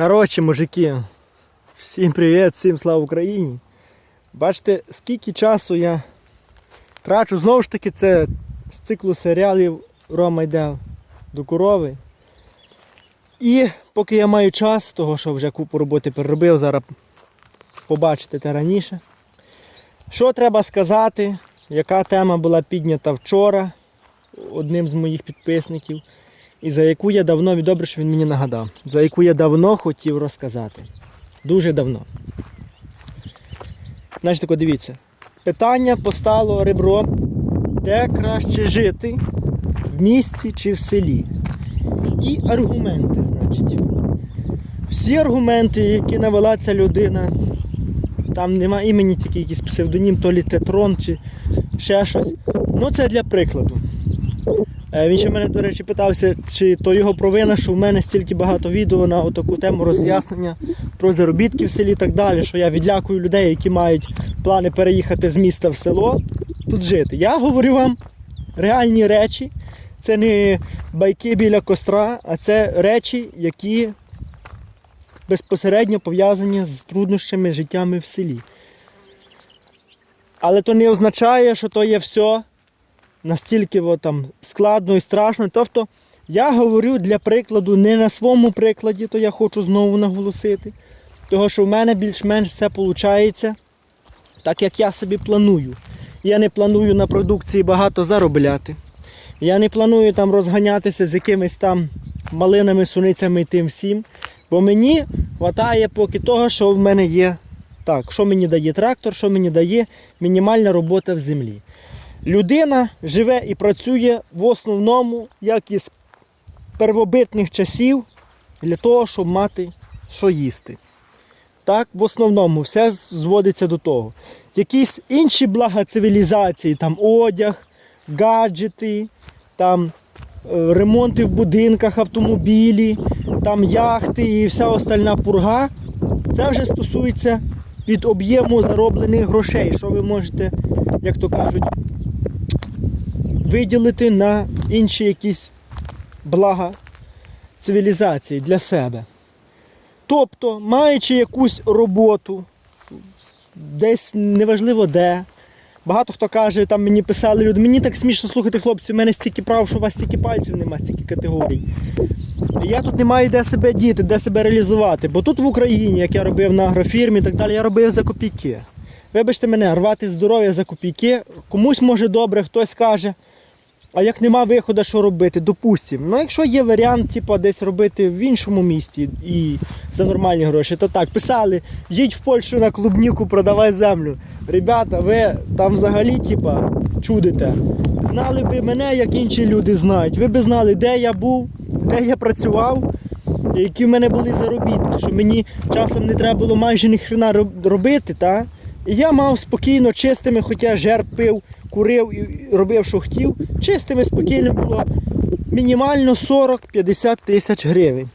Коротше, мужики, всім привіт, всім слава Україні. Бачите, скільки часу я трачу. Знову ж таки, це з циклу серіалів Рома йде до корови. І поки я маю час, того що вже купу роботи переробив, зараз побачите те раніше. Що треба сказати, яка тема була піднята вчора одним з моїх підписників, і за яку я давно і добре, що він мені нагадав, за яку я давно хотів розказати. Дуже давно. Значить, тако дивіться. Питання постало ребро, де краще жити, в місті чи в селі. І аргументи, значить. Всі аргументи, які навела ця людина, там нема імені, тільки якийсь псевдонім, то лі тетрон чи ще щось. Ну, це для прикладу. Е, Він ще мене, до речі, питався, чи то його провина, що в мене стільки багато відео на таку тему роз'яснення про заробітки в селі і так далі, що я відлякую людей, які мають плани переїхати з міста в село, тут жити. Я говорю вам реальні речі. Це не байки біля костра, а це речі, які безпосередньо пов'язані з труднощами життями в селі. Але то не означає, що то є все настільки от, там, складно і страшно. Тобто я говорю для прикладу не на своєму прикладі, то я хочу знову наголосити. Того, що в мене більш-менш все виходить так, як я собі планую. Я не планую на продукції багато заробляти. Я не планую там розганятися з якимись там малинами, суницями і тим всім. Бо мені вистачає поки того, що в мене є. Так, що мені дає трактор, що мені дає мінімальна робота в землі. Людина живе і працює в основному, як із первобитних часів, для того, щоб мати що їсти. Так, в основному все зводиться до того. Якісь інші блага цивілізації, там одяг, гаджети, там е, ремонти в будинках, автомобілі, там яхти і вся остальна пурга. Це вже стосується від об'єму зароблених грошей, що ви можете, як то кажуть, виділити на інші якісь блага цивілізації для себе. Тобто, маючи якусь роботу, десь неважливо де. Багато хто каже, там мені писали люди, мені так смішно слухати, хлопці, у мене стільки прав, що у вас стільки пальців нема, стільки категорій. Я тут не маю де себе діти, де себе реалізувати. Бо тут в Україні, як я робив на агрофірмі і так далі, я робив за копійки. Вибачте мене, рвати здоров'я за копійки. Комусь може добре, хтось каже. А як нема виходу, що робити? Допустимо. Ну, якщо є варіант, типу, десь робити в іншому місті і за нормальні гроші, то так. Писали, їдь в Польщу на клубніку, продавай землю. Ребята, ви там взагалі, типа, чудите. Знали би мене, як інші люди знають. Ви б знали, де я був, де я працював, які в мене були заробітки, що мені часом не треба було майже ні хрена робити, та? І я мав спокійно, чистими, хоча жертв пив, курив і робив, що хотів, чистими, спокійно було мінімально 40-50 тисяч гривень.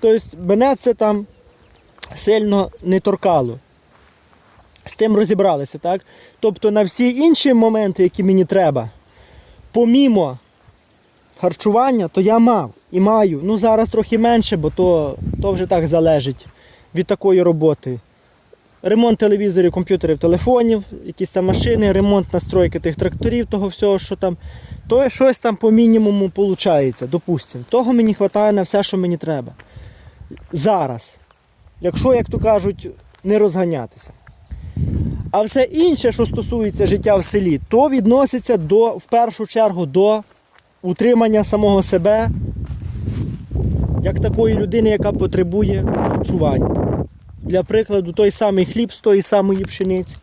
Тобто мене це там сильно не торкало. З тим розібралися, так? Тобто на всі інші моменти, які мені треба, помімо харчування, то я мав і маю. Ну зараз трохи менше, бо то, то вже так залежить від такої роботи. Ремонт телевізорів, комп'ютерів, телефонів, якісь там машини, ремонт настройки тих тракторів, того всього, що там, то щось там по мінімуму виходить, допустимо. Того мені вистачає на все, що мені треба. Зараз. Якщо, як то кажуть, не розганятися. А все інше, що стосується життя в селі, то відноситься до, в першу чергу до утримання самого себе як такої людини, яка потребує харчування. Для прикладу, той самий хліб з тої самої пшениці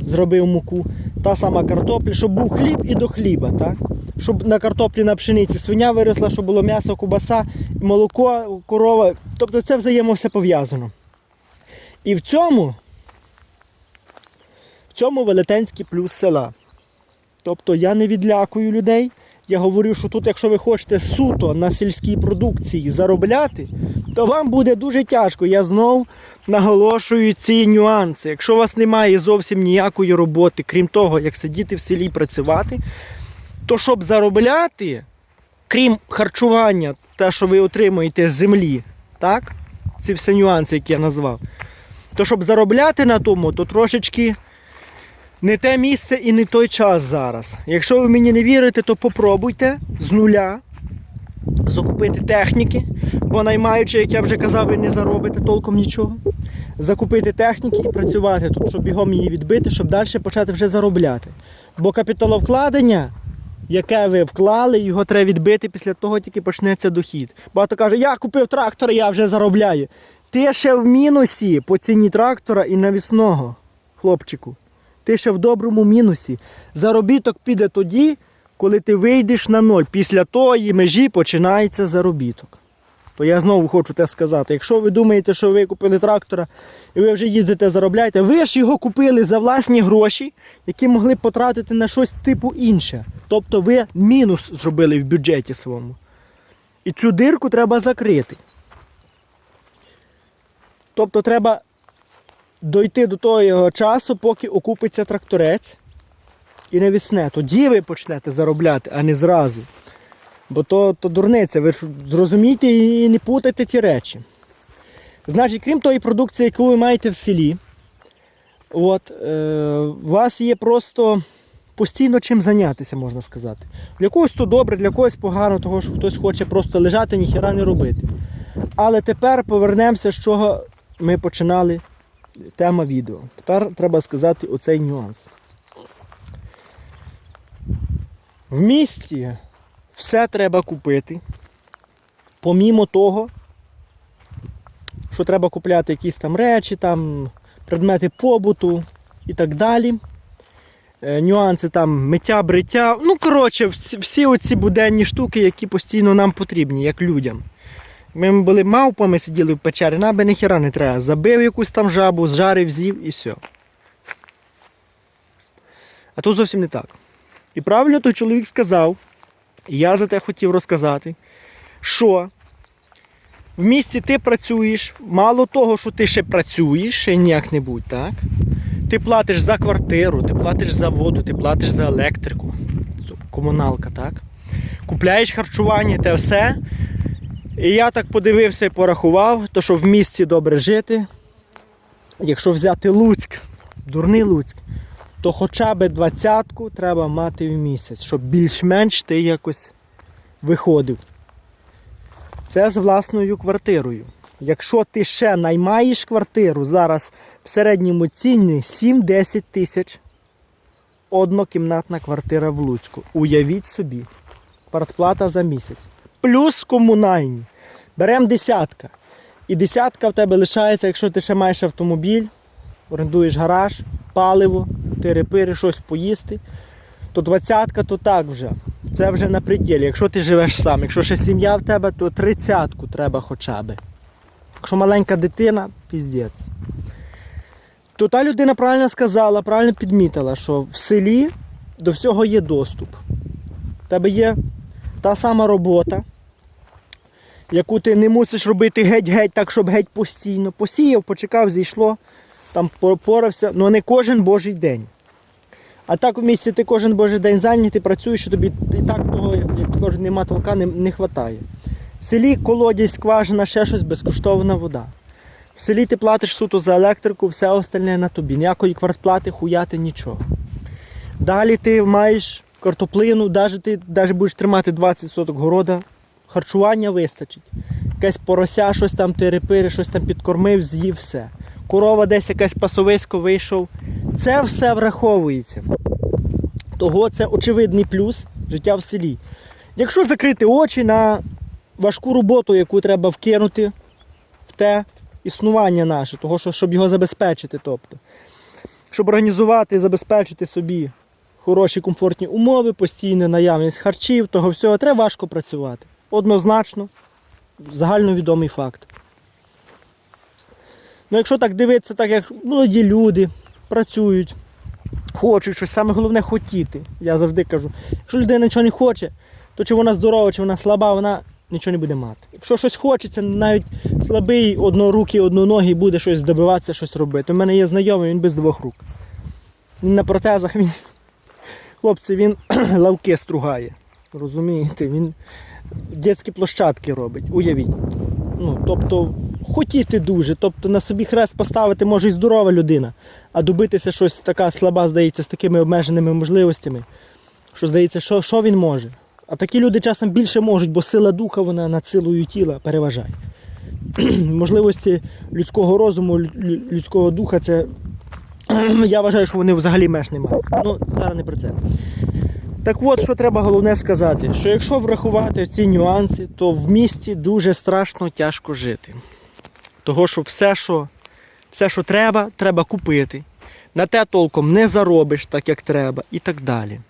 зробив муку, та сама картопля, щоб був хліб і до хліба. Так? Щоб на картоплі на пшениці свиня виросла, щоб було м'ясо, кубаса, молоко, корова. Тобто це взаємо все пов'язано. І в цьому, в цьому велетенський плюс села. Тобто я не відлякую людей. Я говорю, що тут, якщо ви хочете суто на сільській продукції заробляти, то вам буде дуже тяжко. Я знов наголошую ці нюанси. Якщо у вас немає зовсім ніякої роботи, крім того, як сидіти в селі працювати, то щоб заробляти, крім харчування, те, що ви отримуєте з землі, так? ці всі нюанси, які я назвав. То щоб заробляти на тому, то трошечки не те місце і не той час зараз. Якщо ви мені не вірите, то попробуйте з нуля закупити техніки, бо наймаючи, як я вже казав, ви не заробите толком нічого. Закупити техніки і працювати тут, щоб бігом її відбити, щоб далі почати вже заробляти. Бо капіталовкладення, яке ви вклали, його треба відбити, після того тільки почнеться дохід. Багато каже, я купив трактор, я вже заробляю. Ти ще в мінусі по ціні трактора і навісного, хлопчику. Ти ще в доброму мінусі. Заробіток піде тоді, коли ти вийдеш на ноль. Після тої межі починається заробіток. То я знову хочу те сказати. Якщо ви думаєте, що ви купили трактора і ви вже їздите, заробляєте, ви ж його купили за власні гроші, які могли потратити на щось типу інше. Тобто ви мінус зробили в бюджеті своєму. І цю дирку треба закрити. Тобто треба дойти до того часу, поки окупиться тракторець і не вісне. Тоді ви почнете заробляти, а не зразу. Бо то, то дурниця, ви ж зрозумійте і не путайте ті речі. Значить, крім тої продукції, яку ви маєте в селі, от, е, у вас є просто постійно чим зайнятися, можна сказати. Для когось то добре, для когось погано, того що хтось хоче просто лежати, ніхіра не робити. Але тепер повернемося, з чого ми починали тема відео. Тепер треба сказати оцей нюанс. В місті все треба купити. Помімо того, що треба купляти якісь там речі, там, предмети побуту і так далі. Е, Нюанси там миття, бриття. Ну, коротше, всі, всі оці буденні штуки, які постійно нам потрібні, як людям. Ми були мавпами, сиділи в печері, нам би ніхіра не треба. Забив якусь там жабу, зжарив, з'їв і все. А тут зовсім не так. І правильно той чоловік сказав, і я за те хотів розказати, що в місті ти працюєш, мало того, що ти ще працюєш, ще ніяк-небудь, так? Ти платиш за квартиру, ти платиш за воду, ти платиш за електрику, комуналка, так? Купляєш харчування, те все. І я так подивився і порахував, то що в місті добре жити. Якщо взяти Луцьк, дурний Луцьк, то хоча б двадцятку треба мати в місяць, щоб більш-менш ти якось виходив. Це з власною квартирою. Якщо ти ще наймаєш квартиру, зараз в середньому ціні 7-10 тисяч однокімнатна квартира в Луцьку. Уявіть собі, квартплата за місяць. Плюс комунальні. Беремо десятка. І десятка в тебе лишається, якщо ти ще маєш автомобіль, орендуєш гараж, паливо, тири-пири, щось поїсти, то двадцятка то так вже. Це вже на пределі. Якщо ти живеш сам, якщо ще сім'я в тебе, то тридцятку треба хоча б. Якщо маленька дитина, піздець. То та людина правильно сказала, правильно підмітила, що в селі до всього є доступ. У тебе є та сама робота, яку ти не мусиш робити геть-геть, так, щоб геть постійно. Посіяв, почекав, зійшло, там порався, але не кожен божий день. А так в місті ти кожен божий день зайнятий, працюєш, що тобі і так того, як кажуть, нема толка, не, не вистачає. В селі колодязь, скважина, ще щось, безкоштовна вода. В селі ти платиш суто за електрику, все остальне на тобі. Ніякої квартплати, хуяти, нічого. Далі ти маєш картоплину, навіть ти навіть будеш тримати 20 соток города, харчування вистачить. Якась порося, щось там тирипири, щось там підкормив, з'їв все. Корова десь якесь пасовисько вийшов. Це все враховується. Того це очевидний плюс життя в селі. Якщо закрити очі на важку роботу, яку треба вкинути в те існування наше, того, що, щоб його забезпечити, тобто, щоб організувати і забезпечити собі хороші комфортні умови, постійну наявність харчів, того всього, треба важко працювати. Однозначно, загальновідомий факт. Ну, якщо так дивитися, так як молоді люди працюють, хочуть щось, саме головне хотіти. Я завжди кажу, якщо людина нічого не хоче, то чи вона здорова, чи вона слаба, вона нічого не буде мати. Якщо щось хочеться, навіть слабий, однорукий, одноногий буде щось добиватися, щось робити. У мене є знайомий, він без двох рук. Він на протезах, він, хлопці, він лавки стругає. Розумієте, він дитячі площадки робить, уявіть. Ну, тобто хотіти дуже. Тобто на собі хрест поставити може і здорова людина, а добитися щось така слаба, здається, з такими обмеженими можливостями, що здається, що, що він може. А такі люди часом більше можуть, бо сила духа вона над силою тіла переважає. Можливості людського розуму, лю- лю- людського духа, це я вважаю, що вони взагалі меж не мають. Ну, зараз не про це. Так от, що треба головне сказати, що якщо врахувати ці нюанси, то в місті дуже страшно тяжко жити. Того, що все, що, все, що треба, треба купити. На те толком не заробиш так, як треба, і так далі.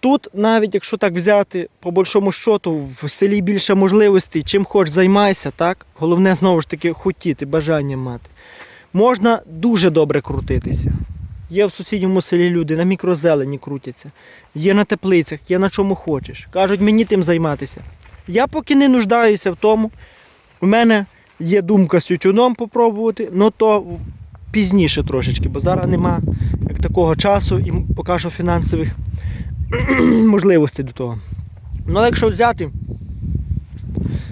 Тут, навіть якщо так взяти, по большому щоту, в селі більше можливостей, чим хоч займайся, так? Головне знову ж таки хотіти, бажання мати. Можна дуже добре крутитися. Є в сусідньому селі люди, на мікрозелені крутяться, є на теплицях, є на чому хочеш. Кажуть, мені тим займатися. Я поки не нуждаюся в тому. У мене є думка з тютюном попробувати, але то пізніше трошечки, бо зараз нема як такого часу і поки що фінансових можливостей до того. Ну, але якщо взяти,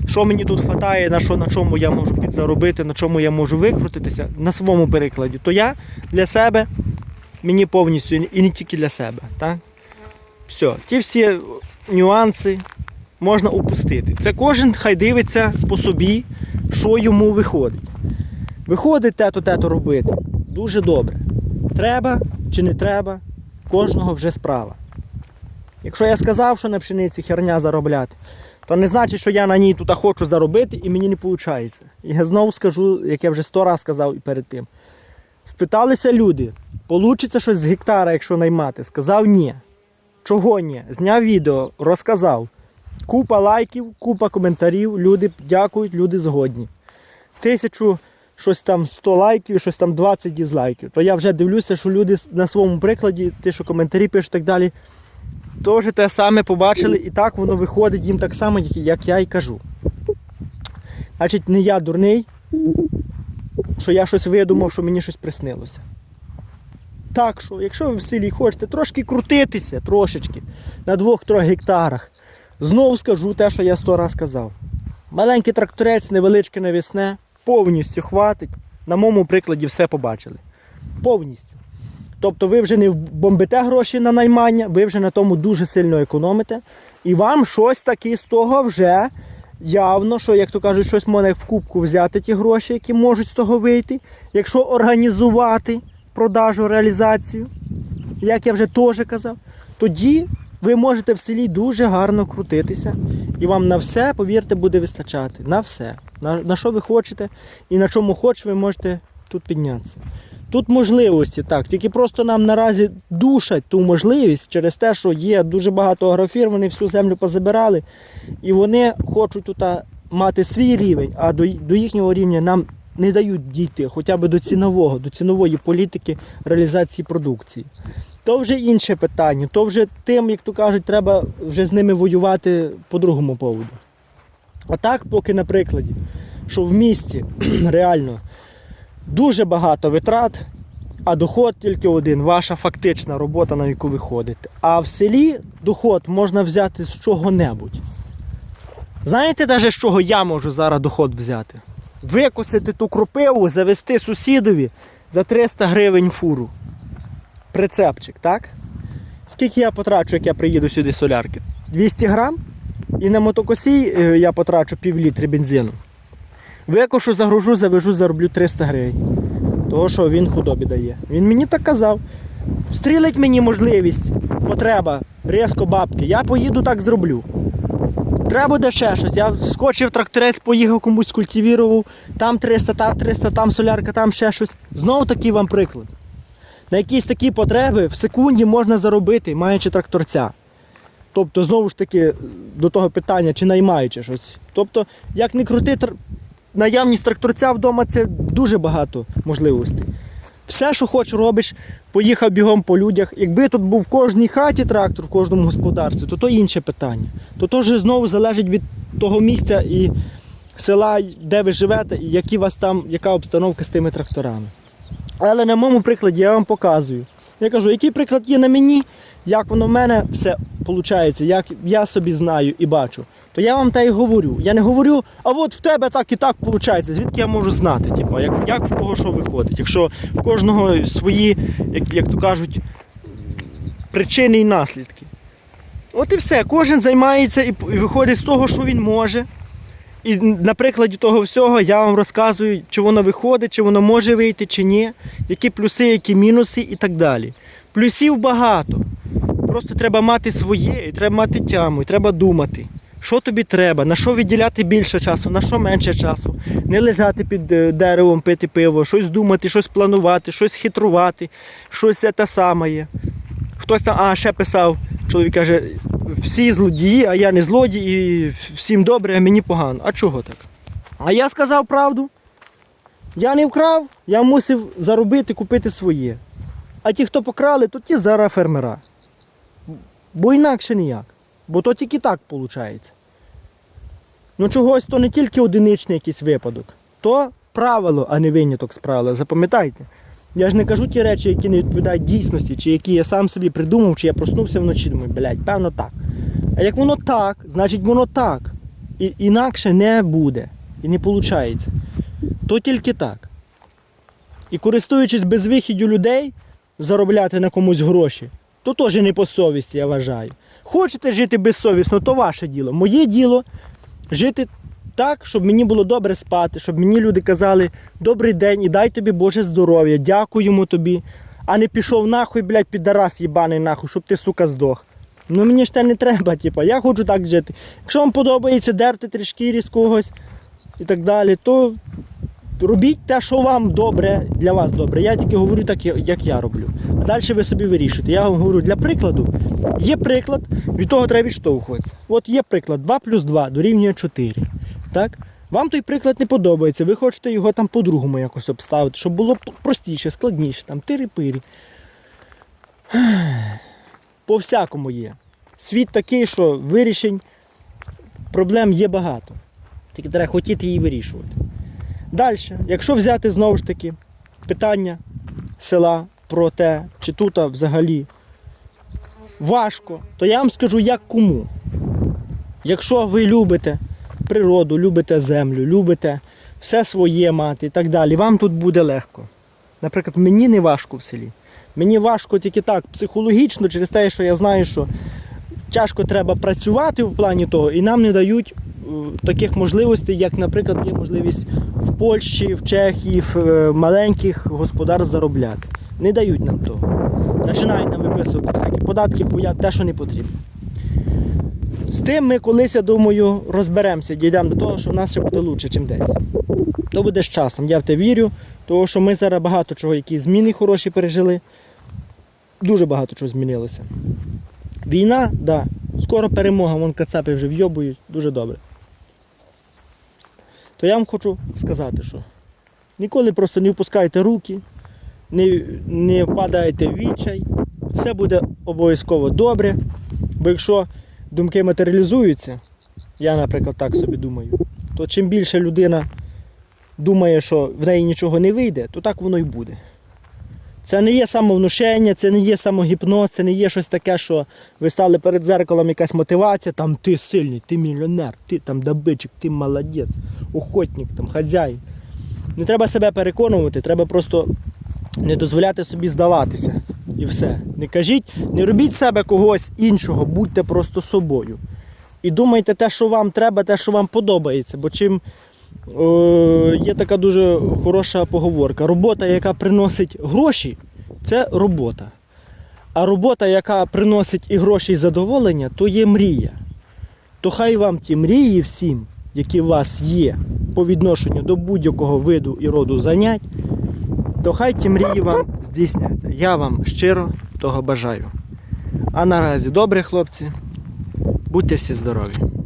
що мені тут вистачає, на, що, на чому я можу підзаробити, на чому я можу викрутитися, на своєму перекладі, то я для себе, мені повністю і не тільки для себе. Так? Все, ті всі нюанси можна упустити. Це кожен хай дивиться по собі, що йому виходить. Виходить те-то, те-то робити. Дуже добре. Треба чи не треба, кожного вже справа. Якщо я сказав, що на пшениці херня заробляти, то не значить, що я на ній тут хочу заробити і мені не виходить. Я знову скажу, як я вже сто разів сказав і перед тим. Спиталися люди, получиться щось з гектара, якщо наймати. Сказав ні. Чого ні? Зняв відео, розказав. Купа лайків, купа коментарів, люди дякують, люди згодні. Тисячу, щось там 100 лайків, щось там 20 дізлайків. То я вже дивлюся, що люди на своєму прикладі, ті, що коментарі пишуть і так далі, теж те саме побачили, і так воно виходить їм так само, як- я і кажу. Значить, не я дурний, що я щось видумав, що мені щось приснилося. Так що, якщо ви в селі хочете трошки крутитися, трошечки, на 2-3 гектарах, знову скажу те, що я сто раз казав. Маленький тракторець, невеличке навісне, повністю хватить. На моєму прикладі все побачили. Повністю. Тобто ви вже не бомбите гроші на наймання, ви вже на тому дуже сильно економите. І вам щось таке з того вже явно, що, як то кажуть, щось можна в кубку взяти ті гроші, які можуть з того вийти. Якщо організувати продажу, реалізацію, як я вже теж казав, тоді ви можете в селі дуже гарно крутитися. І вам на все, повірте, буде вистачати. На все. На, на що ви хочете і на чому хоч ви можете тут піднятися. Тут можливості, так, тільки просто нам наразі душать ту можливість через те, що є дуже багато агрофірм, вони всю землю позабирали, і вони хочуть тут мати свій рівень, а до, до їхнього рівня нам не дають дійти, хоча б до цінового, до цінової політики реалізації продукції. То вже інше питання, то вже тим, як то кажуть, треба вже з ними воювати по другому поводу. А так, поки на прикладі, що в місті реально дуже багато витрат, а доход тільки один ваша фактична робота, на яку ви ходите. А в селі доход можна взяти з чого-небудь. Знаєте, навіть з чого я можу зараз доход взяти? Викосити ту кропиву, завести сусідові за 300 гривень фуру. Прицепчик, так? Скільки я потрачу, як я приїду сюди солярки? 200 грам? І на мотокосі е, я потрачу пів літри бензину. Викошу, загружу, завяжу, зароблю 300 гривень. Того, що він худобі дає. Він мені так казав. Стрілить мені можливість, потреба, різко бабки. Я поїду так зроблю. Треба буде ще щось. Я скочив тракторець, поїхав комусь культивірував, там 300, там 300, там солярка, там ще щось. Знову такий вам приклад. На якісь такі потреби в секунді можна заробити, маючи тракторця. Тобто, знову ж таки, до того питання, чи наймаючи щось. Тобто, як не крути, наявність тракторця вдома це дуже багато можливостей. Все, що хочеш, робиш, поїхав бігом по людях. Якби тут був в кожній хаті трактор, в кожному господарстві, то то інше питання. То то вже знову залежить від того місця і села, де ви живете, і які вас там, яка обстановка з тими тракторами. Але на моєму прикладі я вам показую. Я кажу, який приклад є на мені, як воно в мене все виходить, як я собі знаю і бачу. То я вам те й говорю. Я не говорю, а от в тебе так і так виходить. Звідки я можу знати, типу, як, як в кого що виходить. Якщо в кожного свої, як, як то кажуть, причини і наслідки. От і все. Кожен займається і виходить з того, що він може. І на прикладі того всього я вам розказую, чи воно виходить, чи воно може вийти, чи ні, які плюси, які мінуси і так далі. Плюсів багато. Просто треба мати своє, і треба мати тяму, і треба думати, що тобі треба, на що виділяти більше часу, на що менше часу. Не лежати під е, деревом, пити пиво, щось думати, щось планувати, щось хитрувати, щось те саме. є. Хтось там, а ще писав, чоловік каже, всі злодії, а я не злодій, і всім добре, а мені погано. А чого так? А я сказав правду. Я не вкрав, я мусив заробити, купити своє. А ті, хто покрали, то ті зараз фермера. Бо інакше ніяк. Бо то тільки так виходить. Ну чогось то не тільки одиничний якийсь випадок, то правило, а не виняток з правила. Запам'ятайте. Я ж не кажу ті речі, які не відповідають дійсності, чи які я сам собі придумав, чи я проснувся вночі, думаю, блядь, певно так. А як воно так, значить воно так. І, інакше не буде. І не виходить. То тільки так. І користуючись безвихіддю людей, заробляти на комусь гроші, то теж не по совісті, я вважаю. Хочете жити безсовісно, то ваше діло. Моє діло жити так, щоб мені було добре спати, щоб мені люди казали добрий день і дай тобі Боже здоров'я, дякуємо тобі. А не пішов нахуй, блядь, підарас їбаний нахуй, щоб ти, сука, здох. Ну мені ж те не треба, типа, я хочу так жити. Якщо вам подобається дерти трішки когось і так далі, то робіть те, що вам добре, для вас добре. Я тільки говорю так, як я роблю. А далі ви собі вирішуєте. Я вам говорю для прикладу. Є приклад, від того треба відштовхуватися. От є приклад 2 плюс 2 дорівнює 4. Так? Вам той приклад не подобається, ви хочете його там по-другому якось обставити, щоб було простіше, складніше, там тири-пирі. По всякому є. Світ такий, що вирішень проблем є багато. Тільки треба хотіти її вирішувати. Далі, якщо взяти знову ж таки питання села про те, чи тут взагалі важко, то я вам скажу як кому. Якщо ви любите природу, любите землю, любите все своє мати і так далі, вам тут буде легко. Наприклад, мені не важко в селі. Мені важко тільки так, психологічно, через те, що я знаю, що тяжко треба працювати в плані того, і нам не дають таких можливостей, як, наприклад, є можливість в Польщі, в Чехії, в е, маленьких господарств заробляти. Не дають нам того. Починають нам виписувати всякі податки, те, що не потрібно. З тим ми колись, я думаю, розберемося, дійдемо до того, що в нас ще буде краще, ніж десь. То буде з часом, я в те вірю, тому що ми зараз багато чого, які зміни хороші пережили. Дуже багато чого змінилося. Війна, так, да. скоро перемога, вон кацапи вже вйобують, дуже добре. То я вам хочу сказати, що ніколи просто не впускайте руки, не, не впадайте в відчай, все буде обов'язково добре. Бо якщо думки матеріалізуються, я, наприклад, так собі думаю, то чим більше людина думає, що в неї нічого не вийде, то так воно і буде. Це не є самовнушення, це не є самогіпноз, це не є щось таке, що ви стали перед зеркалом якась мотивація, там ти сильний, ти мільйонер, ти там добичик, ти молодець, охотник, там хазяїн. Не треба себе переконувати, треба просто не дозволяти собі здаватися. І все. Не кажіть, не робіть себе когось іншого, будьте просто собою. І думайте те, що вам треба, те, що вам подобається. Бо чим є така дуже хороша поговорка. Робота, яка приносить гроші, це робота. А робота, яка приносить і гроші, і задоволення, то є мрія. То хай вам ті мрії всім, які у вас є по відношенню до будь-якого виду і роду занять, то хай ті мрії вам здійсняться. Я вам щиро того бажаю. А наразі добре, хлопці, будьте всі здорові.